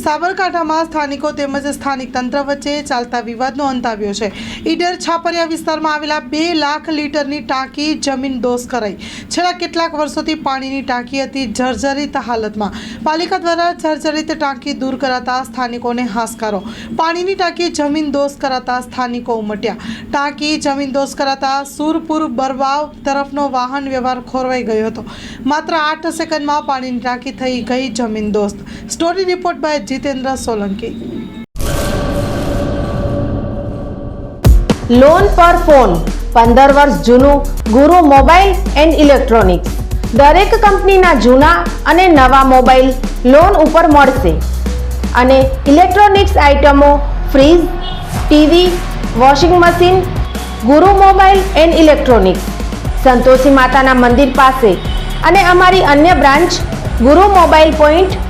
સાબરકાંઠામાં સ્થાનિકો તેમજ સ્થાનિક તંત્ર વચ્ચે ચાલતા વિવાદનો અંત આવ્યો છે. ઈડર છાપરિયા વિસ્તારમાં આવેલા બે લાખ લીટરની ટાંકી જમીન દોષ કરાઈ. છેલ્લા કેટલાક વર્ષોથી પાણીની ટાંકી હતી જર્જરિત હાલતમાં. પાલિકા દ્વારા જર્જરિત ટાંકી દૂર કરાતા સ્થાનિકોને હાશકારો. પાણીની ટાંકી જમીન દોષ કરાતા સ્થાનિકો ઉમટ્યા. ટાંકી જમીન દોષ કરાતા સુરપુર બરવાવ તરફનો વાહન વ્યવહાર ખોરવાઈ ગયો હતો. માત્ર આઠ સેકન્ડમાં પાણીની ટાંકી થઈ ગઈ જમીન દોસ્ત. Story report by Jitendra Solanki loan પર ફોન પંદર વર્ષ જૂનું ગુરુ મોબાઈલ એન્ડ ઇલેક્ટ્રોનિક્સ દરેક કંપનીના જૂના અને નવા મોબાઈલ લોન ઉપર મળશે અને ઇલેક્ટ્રોનિક્સ આઇટમો fridge TV washing machine Guru mobile and electronics Santoshi માતાના મંદિર પાસે અને અમારી અન્ય branch Guru mobile point